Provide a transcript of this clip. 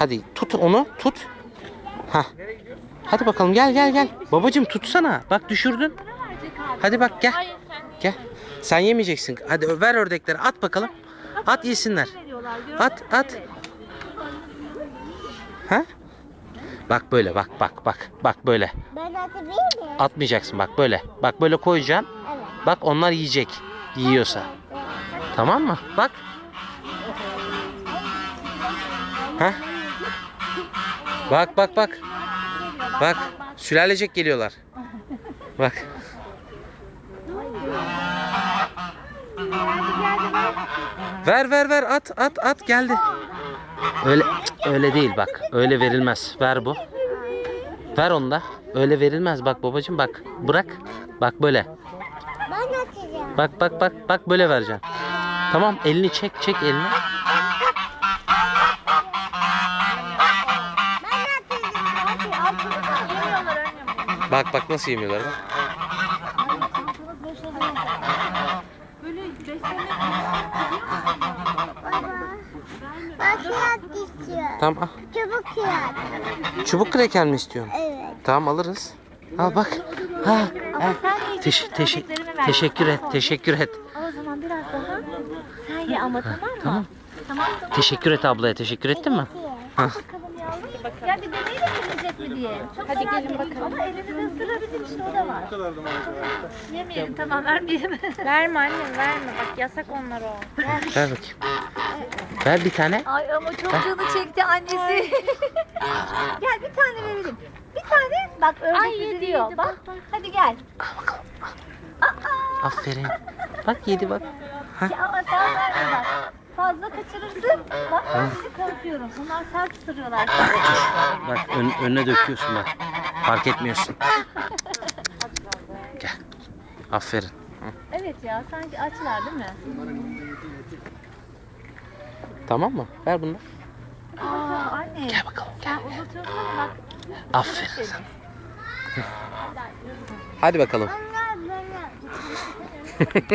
Hadi tut onu tut. Ha. Hadi bakalım gel gel gel. Babacım tutsana. Bak düşürdün. Hadi bak gel. Hayır sen de Gel. Sen yemeyeceksin. Hadi ver ördekleri at bakalım. At yesinler. At at. Ha? Bak böyle bak bak bak. Bak böyle. Ben atabilir miyim? Atmayacaksın bak böyle. Bak böyle koyacaksın. Evet. Bak onlar yiyecek. Yiyorsa. Tamam mı? Bak. Ha? Bak bak bak. Bak. Sülalecek geliyorlar. Bak. Ver ver ver at at at geldi. Öyle öyle değil bak. Öyle verilmez. Ver bu. Ver onu da. Öyle verilmez bak babacığım bak. Bırak. Bak böyle. Bak bak bak bak böyle vereceksin. Tamam elini çek çek elini. Ben atacağım. Yemiyorlar annem. Bak bak nasıl yemiyorlar bak. Böyle beslemek Bak kıyat istiyor. Tamam al. Çubuk kıyat. Çubuk kreker mi istiyorsun? Evet. Tamam alırız. Al bak. Ha. ha. Teş, teş, teşekkür et, teşekkür et. O zaman biraz daha sen ye ama tamam mı? Tamam tamam. Teşekkür et ablaya, teşekkür ettin mi? Ha. Bakalım. Ya bir deneyle yemeyecek mi diye. Çok Hadi gelin bakalım. Ama elini de ısırabilir işte o da var. Yemeyelim tamam vermeyelim. verme annem verme. Bak yasak onlar o. Ver bakayım. Ver bir tane. Ay ama çok canı çekti annesi. gel bir tane verelim. Bir tane bak ördek Ay, yedi, üzülüyor. yedi, Bak hadi gel. Aferin. Bak yedi bak. Ya ama sen verme bak. Fazla kaçırırsın. Bak ben şimdi korkuyorum. Bunlar sert ısırıyorlar. Bak ön, önüne döküyorsun bak. Fark etmiyorsun. Gel. Aferin. evet ya sanki açlar değil mi? Tamam mı? Ver bunu. Aa anne. Gel bakalım. Sen uzatıyorsun bak. Aferin sana. Hadi bakalım.